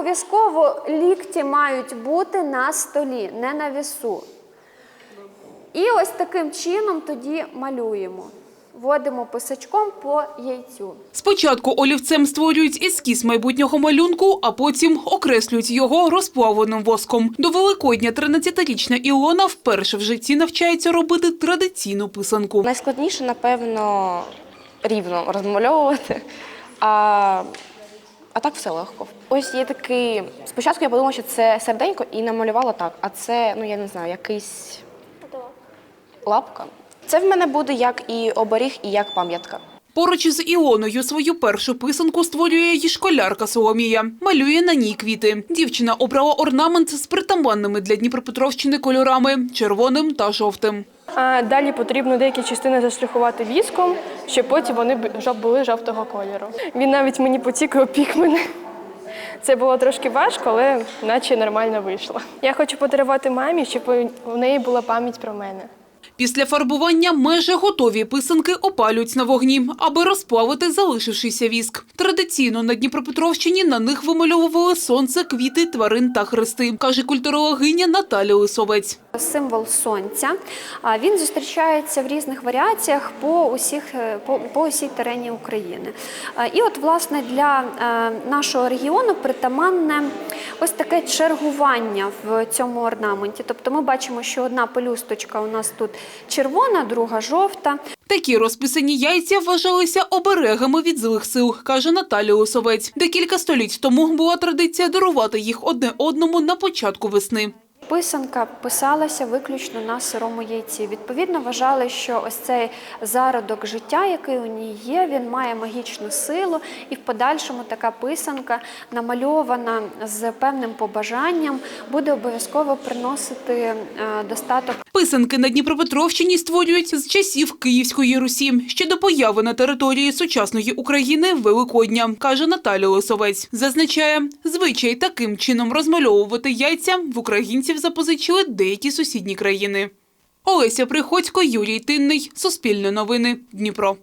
обов'язково лікті мають бути на столі, не на вісу. І ось таким чином тоді малюємо. Вводимо писачком по яйцю. Спочатку олівцем створюють ескіз майбутнього малюнку, а потім окреслюють його розплавленим воском. До Великодня 13-річна Ілона вперше в житті навчається робити традиційну писанку. Найскладніше, напевно, рівно розмальовувати, а, а так все легко. Ось є такий. Спочатку я подумала, що це серденько і намалювала так, а це, ну я не знаю, якийсь лапка. Це в мене буде як і оберіг, і як пам'ятка. Поруч із Іоною свою першу писанку створює її школярка Соломія. Малює на ній квіти. Дівчина обрала орнамент з притаманними для Дніпропетровщини кольорами – червоним та жовтим. А далі потрібно деякі частини заштрихувати віском, щоб потім вони були жовтого кольору. Він навіть мені потік і опік мене. Це було трошки важко, але наче нормально вийшло. Я хочу подарувати мамі, щоб у неї була пам'ять про мене. Після фарбування майже готові писанки опалюють на вогні, аби розплавити залишившийся віск. Традиційно на Дніпропетровщині на них вимальовували сонце, квіти, тварин та хрести, каже культурологиня Наталя Лисовець. Символ сонця. А Він зустрічається в різних варіаціях по усіх е, по, по усій терені України. І от власне для е, нашого регіону притаманне ось таке чергування в цьому орнаменті. Тобто ми бачимо, що одна пелюсточка у нас тут червона, друга жовта. Такі розписані яйця вважалися оберегами від злих сил, каже Наталя Лисовець. Декілька століть тому була традиція дарувати їх одне одному на початку весни. Писанка писалася виключно на сирому яйці. Відповідно, вважали, що ось цей зародок життя, який у ній є, він має магічну силу, і в подальшому така писанка, намальована з певним побажанням, буде обов'язково приносити е, достаток Писанки на Дніпропетровщині створюють з часів Київської Русі, ще до появи на території сучасної України Великодня, каже Наталя Лисовець. Зазначає, звичай таким чином розмальовувати яйця в українців запозичили деякі сусідні країни. Олеся Приходько, Юрій Тинний, Суспільне новини, Дніпро.